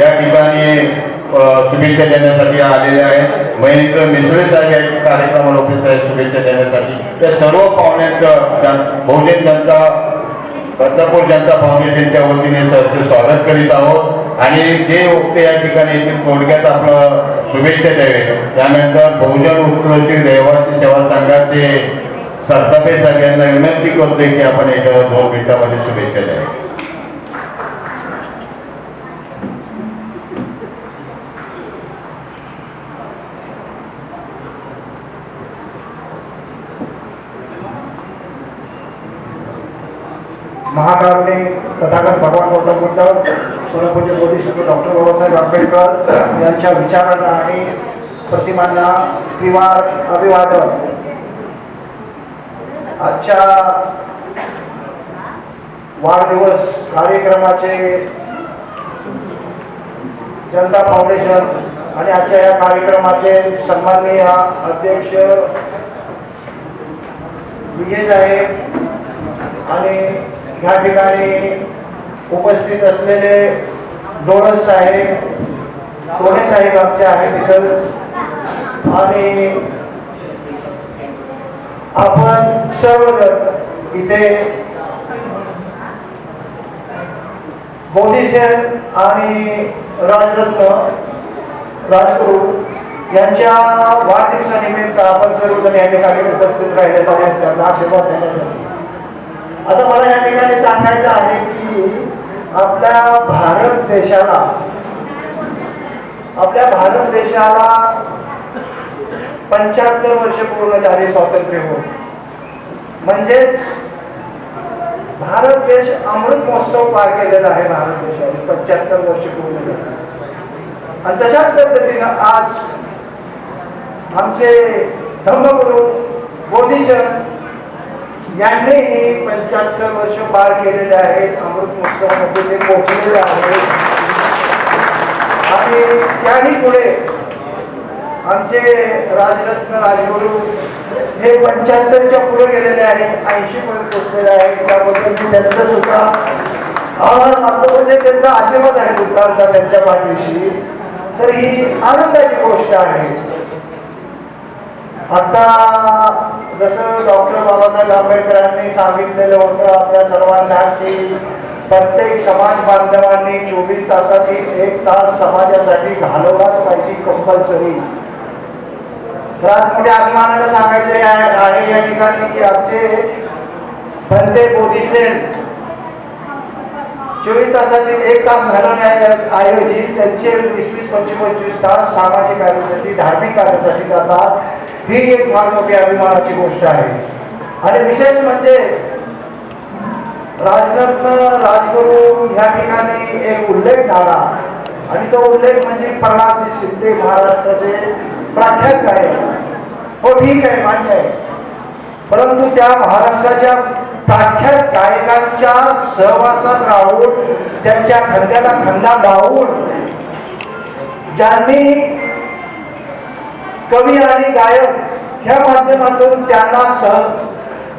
या ठिकाणी शुभेच्छा देण्यासाठी आलेले आहेत. महेंद्र मिसळे साहेब या कार्यक्रमाला उपस्थित आहेत शुभेच्छा देण्यासाठी. त्या सर्व पाहुण्यांचं बहुजन जनता बदलापूर जनता फाउंडेशनच्या वतीने सरचे स्वागत करीत आहोत. आणि जे वक्ते या ठिकाणी येथील थोडक्यात आपलं शुभेच्छा द्यावे. त्यानंतर बहुजन उत्कृष्ट रहिवासी सेवा संघाचे सरतापे साहेब यांना विनंती करतोय की आपण याच्यावर दोन मिनिटामध्ये शुभेच्छा द्यावी महाकारुणिक तथागत भगवान गौतम बुद्ध सोलापूरचे बोधिसत्व डॉक्टर बाबासाहेब आंबेडकर यांच्या विचारांना आणि प्रतिमांना त्रिवार अभिवादन. आजच्या वाढदिवस कार्यक्रमाचे जनता फाउंडेशन आणि आजच्या या कार्यक्रमाचे सन्माननीय अध्यक्ष विजय साहेब आणि या ठिकाणी उपस्थित असलेले डोळस साहेब कोणे साहेब आमचे आहेत तिथं. आणि आपण सर्वजण इथे मोदी बोधिसेन आणि राजरत्न राजगुरू यांच्या वाढदिवसानिमित्त आपण सर्वजण या ठिकाणी उपस्थित राहिले. पाहिजे त्यांना आशीर्वाद देण्यासाठी. आता मला या ठिकाणी सांगायचं आहे की आपल्या भारत देशाला आपल्या भारत देशाला पंच्याहत्तर वर्ष पूर्ण झाले स्वातंत्र्य होऊन. म्हणजेच भारत देश अमृत महोत्सव पार केलेला आहे भारत देशाने पंच्याहत्तर वर्ष पूर्ण झाले. आणि तशाच पद्धतीनं आज आमचे धर्मगुरू यांनी हे पंच्याहत्तर वर्ष पार केलेले आहेत. अमृत महोत्सवामध्ये ते पोहोचलेले आहेत. आणि त्याही पुढे आमचे राजरत्न राजगुरू हे पंच्याहत्तरच्या पुढे गेलेले आहेत. ऐंशी पर्यंत पोहोचलेले आहेत. त्याबद्दल मी त्यांचं सुद्धा आभार मानतो. म्हणजे त्यांचा आशीर्वाद आहे दुःखांचा त्यांच्या पाठीशी. तर ही आनंदाची गोष्ट आहे. आता जसं डॉक्टर बाबासाहेब आंबेडकरांनी सांगितलेलं होतं आपल्या सर्वांना की प्रत्येक समाज बांधवांनी चोवीस तासातील एक तास समाजासाठी घालवलाच पाहिजे कंपल्सरी मोठ्या सांगायचे आहे या ठिकाणी की आमचे बंदे बोधिसेन चोवीस तासातील एक तास घालवण्याऐवजी त्यांचे वीस वीस पंचवीस पंचवीस तास सामाजिक कार्यासाठी धार्मिक कार्यासाठी जातात. ही एक फार मोठी अभिमानाची गोष्ट आहे. आणि विशेष म्हणजे राजरत्न राजगुरू ह्या ठिकाणी एक उल्लेख झाला. आणि तो उल्लेख म्हणजे प्रल्हाद शिंदे महाराष्ट्राचे प्राख्यात गायक हो ठीक आहे मान्य आहे. परंतु त्या महाराष्ट्राच्या प्राख्यात गायकांच्या सहवासात राहून त्यांच्या खांद्याला खांदा लावून ज्यांनी कवी आणि गायक ह्या माध्यमातून त्यांना सह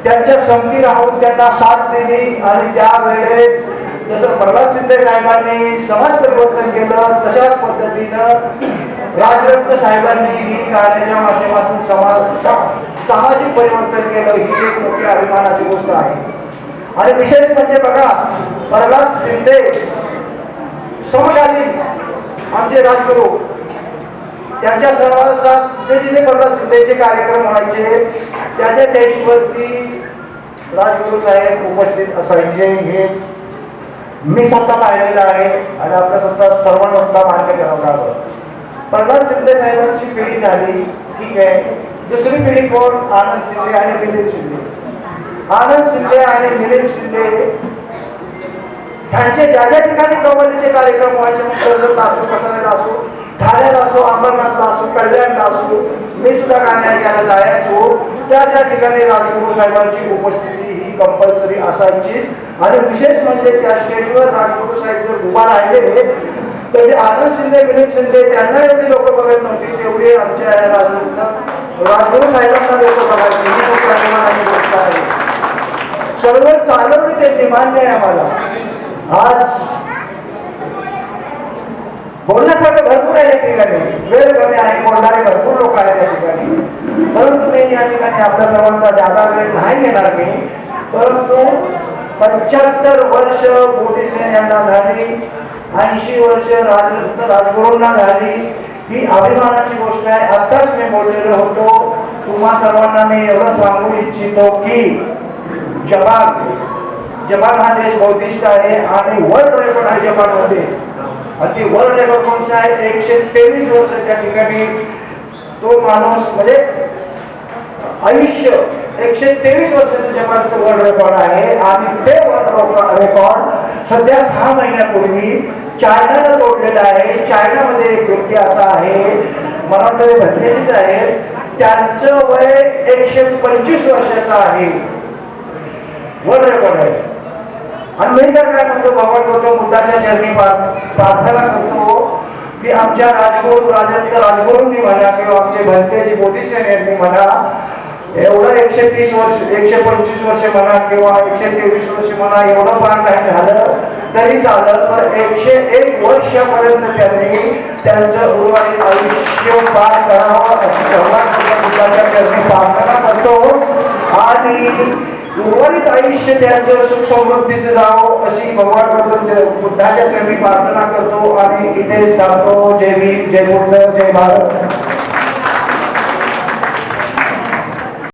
त्यांच्या संगती राहून त्यांना साथ दिली आणि त्यावेळेस जसं प्रल्हाद शिंदे साहेबांनी समाज परिवर्तन केलं तशाच पद्धतीनं राजरत्न साहेबांनी ही गाण्याच्या माध्यमातून समाज सामाजिक परिवर्तन केलं ही एक मोठी अभिमानाची गोष्ट आहे. आणि विशेष म्हणजे बघा प्रल्हाद शिंदे समकालीन आमचे राजगुरू त्यांच्या सहवासात जे जिथे प्रल्हाद शिंदेचे कार्यक्रम व्हायचे त्याच्या टेस्टवरती राजगुरू साहेब उपस्थित असायचे. हे मी स्वतः पाहिलेलं आहे आणि आपल्या स्वतः सर्वांना सुद्धा मान्य करावं लागलं प्रल्हाद शिंदे साहेबांची पिढी झाली ठीक आहे. दुसरी पिढी कोण? आनंद शिंदे आणि मिलिंद शिंदे. आनंद शिंदे आणि मिलिंद शिंदे ह्यांचे ज्या ज्या ठिकाणी कबड्डीचे कार्यक्रम व्हायचे. मग असो कसं असो ठाण्याला असो अंबरनाथला असो कल्याणला असो मी सुद्धा गाणे ऐकायला जायचो. त्या त्या ठिकाणी राजगुरू साहेबांची उपस्थिती ही कंपल्सरी असायची. आणि विशेष म्हणजे त्या स्टेजवर राजगुरू साहेब जर उभा राहिले तर आनंद शिंदे विनीत शिंदे त्यांना एवढी लोक बघत नव्हती तेवढी आमच्या या साहेबांना लोक बघायची ही खूप अभिमानाची गोष्ट आहे. सर्व चालवली त्यांनी मान्य आहे आम्हाला. आज बोलण्यासारखं भरपूर आहे या ठिकाणी. वेळ कमी आहे बोलणारे भरपूर लोक आहेत या ठिकाणी. परंतु मी या ठिकाणी आपल्या सर्वांचा जादा वेळ नाही घेणार मी परंतु पंच्याहत्तर वर्ष मोदी सेन यांना झाली. ऐंशी वर्ष राजरत्न राजगुरूंना झाली. ही अभिमानाची गोष्ट आहे. आताच मी बोललेलो होतो. तुम्हा सर्वांना मी एवढं सांगू इच्छितो की जपान जपान हा देश बौद्धिस्ट आहे आणि वर्ल्ड रेकॉर्ड आहे जपानमध्ये. आणि ती वर्ल्ड रेकॉर्ड कोणचा आहे? एकशे तेवीस वर्ष त्या ठिकाणी तो माणूस म्हणजे आयुष्य एकशे तेवीस वर्षाचं जपानचं वर्ल्ड रेकॉर्ड आहे. आणि ते वर्ल्ड रेकॉर्ड सध्या सहा महिन्यापूर्वी चायनाला तोडलेलं आहे. चायनामध्ये एक व्यक्ती असा आहे मला वाटतं ते आहे. त्यांचं वय एकशे पंचवीस वर्षाचं आहे. वर्ल्ड रेकॉर्ड आहे. आणि मी तर काय म्हणतो? भगवान करतो बुद्धाच्या चरणी प्रार्थना करतो की आमच्या राजगुरू राजेंद्र राजगुरूंनी म्हणा किंवा आमचे भंतेजी मोदीसेन यांनी म्हणा एवढं एकशे तीस वर्ष एकशे पंचवीस वर्ष म्हणा किंवा एकशे तेवीस वर्ष म्हणा एवढं पार नाही झालं. तरी चालत पण एकशे एक वर्षापर्यंत त्यांनी त्यांचं उर्वरित आयुष्य पार करावं अशी भगवान प्रार्थना करतो आणि उर्वरित आयुष्य त्यांचं सुख समृद्धीचं जावं अशी भगवान बुद्ध- बुद्धाच्या चरणी प्रार्थना करतो. आणि इथे सांगतो जय भीम जय बुद्ध जय भारत.